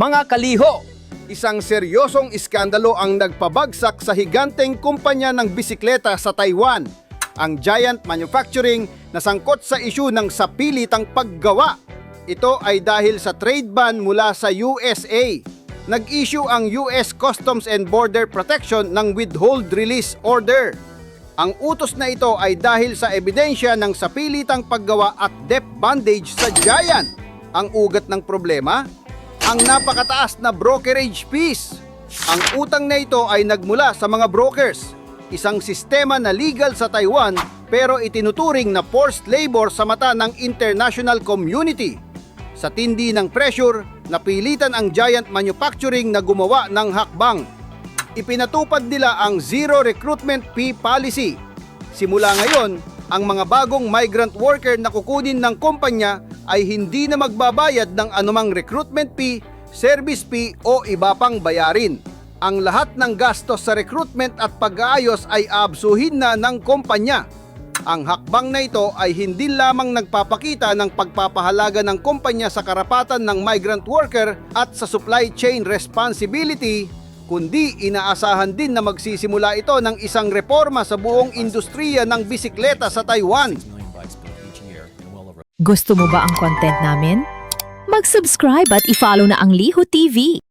Mga kaliho, Isang seryosong iskandalo ang nagpabagsak sa higanteng kumpanya ng bisikleta sa Taiwan, ang Giant Manufacturing na sangkot sa isyu ng sapilitang paggawa. Ito ay dahil sa trade ban mula sa USA. Nag-issue ang US Customs and Border Protection ng withhold release order. Ang utos na ito ay dahil sa ebidensya ng sapilitang paggawa at depth bandage sa Giant. Ang ugat ng problema, ang napakataas na brokerage fees. Ang utang na ito ay nagmula sa mga brokers, isang sistema na legal sa Taiwan pero itinuturing na forced labor sa mata ng international community. Sa tindi ng pressure, napilitan ang Giant Manufacturing na gumawa ng hakbang. Ipinatupad nila ang zero recruitment fee policy. Simula ngayon, ang mga bagong migrant worker na kukunin ng kumpanya ay hindi na magbabayad ng anumang recruitment fee, service fee o iba pang bayarin. Ang lahat ng gastos sa recruitment at pag-aayos ay aabsuhin na ng kumpanya. Ang hakbang na ito ay hindi lamang nagpapakita ng pagpapahalaga ng kumpanya sa karapatan ng migrant worker at sa supply chain responsibility, kundi inaasahan din na magsisimula ito ng isang reforma sa buong industriya ng bisikleta sa Taiwan. Gusto mo ba ang content namin? Mag-subscribe at i-follow na ang Liho TV.